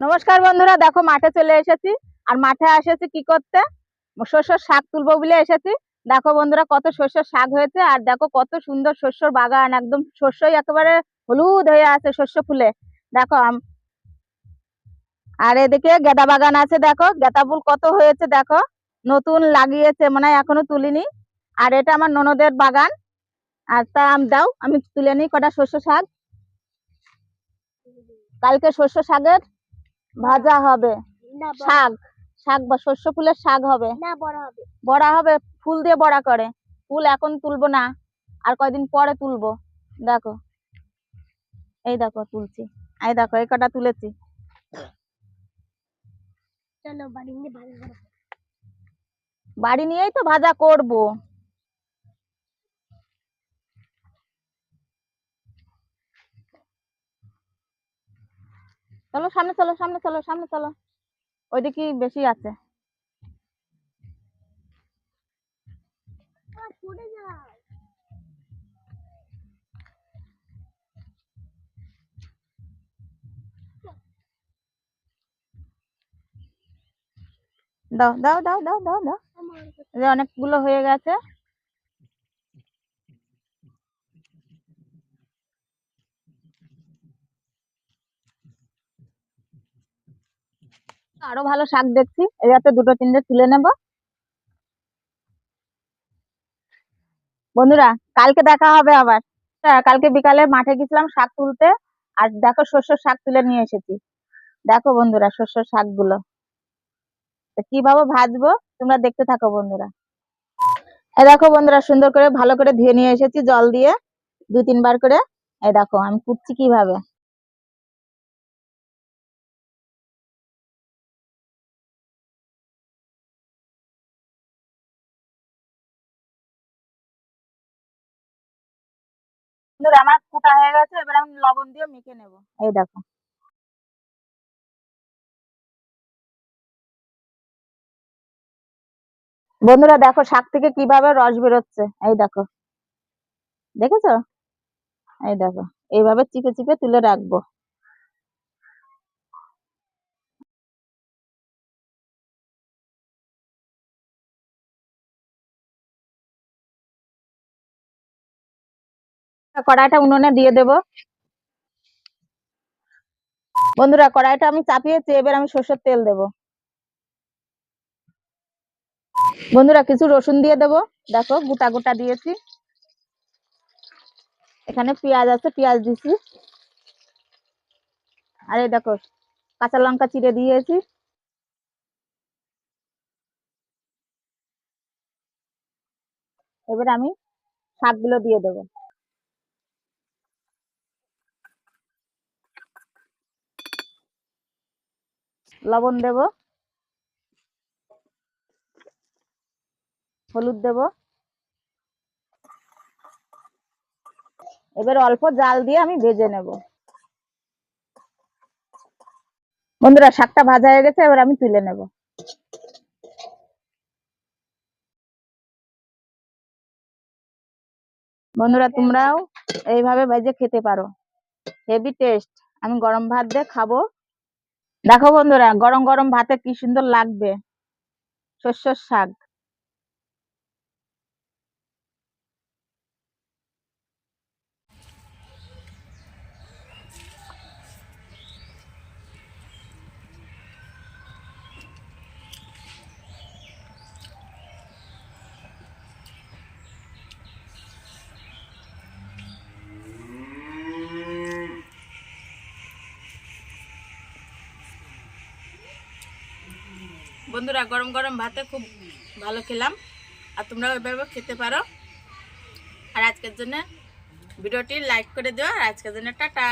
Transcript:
নমস্কার বন্ধুরা, দেখো মাঠে চলে এসেছি। আর মাঠে এসেছি কি করতে? শস্যর শাক তুলবো বলে এসেছি। দেখো বন্ধুরা, কত শস্যর শাক হয়েছে, আর দেখো কত সুন্দর শস্যর বাগান, একদম শস্যই একেবারে হলুদ হয়ে আছে শস্য ফুলে। দেখো আর এদিকে গেদা বাগান আছে, দেখো। গেদা ফুল কত হয়েছে, দেখো। নতুন লাগিয়েছে মানে এখনও তুলিনি। আর এটা আমার ননদের বাগান। আর তা আম দাও, আমি তুলে নিই কটা শস্য শাক। কালকে শস্য শাকের ভাজা হবে। শাক শাক বা শস্য ফুলের শাক হবে। না বড় হবে। বড়া হবে ফুল দিয়ে বড়া করে। ফুল এখন তুলবো না আর কয়দিন পরে তুলবো। দেখো। এই দেখো তুলছি। এই দেখো এই কটা তুলেছি। চলো বাড়ি নিয়ে বাড়ি নিয়েই তো ভাজা করব। চলো সামনে চলো সামনে চলো সামনে চলো। ওইদিকে বেশি আছে। দাও দাও দাও দাও দাও দাও। অনেকগুলো হয়ে গেছে। আরও ভালো শাক দেখছি। এই যাতে দুটো তিনটে তুলে নেব। বন্ধুরা কালকে দেখা হবে আবার। হ্যাঁ, কালকে বিকালে মাঠে গেছিলাম শাক তুলতে। আর দেখো শস্য শাক তুলে নিয়ে এসেছি। দেখো বন্ধুরা শস্য শাকগুলো। কীভাবে ভাজবো? তোমরা দেখতে থাকো বন্ধুরা। এই দেখো বন্ধুরা সুন্দর করে ভালো করে ধুয়ে নিয়ে এসেছি জল দিয়ে। দু তিনবার করে। এই দেখো আমি কুটছি কীভাবে। বন্ধুরা আমার হয়ে গেছে, এবার আমি লবণ দিয়ে মেখে নেব। এই দেখো। বন্ধুরা দেখো শাক থেকে কীভাবে রস বেরোচ্ছে। এই দেখো। দেখেছ? এই দেখো। এইভাবে চিপে চিপে তুলে রাখব। কড়াইটা উনুনে দিয়ে দেব। বন্ধুরা, কড়াইটা আমি চাপিয়েছি, এবার আমি সর্ষের তেল দেব। বন্ধুরা, কিছু রসুন দিয়ে দেব। দেখো, গোটা গোটা দিয়েছি। এখানে পেঁয়াজ আছে, পেঁয়াজ দিছি। আরে দেখো, কাঁচা লঙ্কা চিড়ে দিয়েছি। এবার আমি শাকগুলো দিয়ে দেবো। লবণ দেব। হলুদ দেব। এবার অল্প জাল দিয়ে আমি ভেজে নেব। বন্ধুরা শাকটা ভাজা হয়ে গেছে এবার আমি তুলে নেব। বন্ধুরা তোমরাও এইভাবে ভেজে খেতে পারো। হেভি টেস্ট আমি গরম ভাত দিয়ে খাব। দেখো বন্ধুরা গরম গরম ভাতে কি সুন্দর লাগবে? শস্যর শাক। বন্ধুরা, গরম গরম ভাতে খুব ভালো খেলাম। আর তোমরাও এভাবে খেতে পারো। আর আজকের জন্য ভিডিওটি লাইক করে দিও। আর আজকের জন্য টাটা।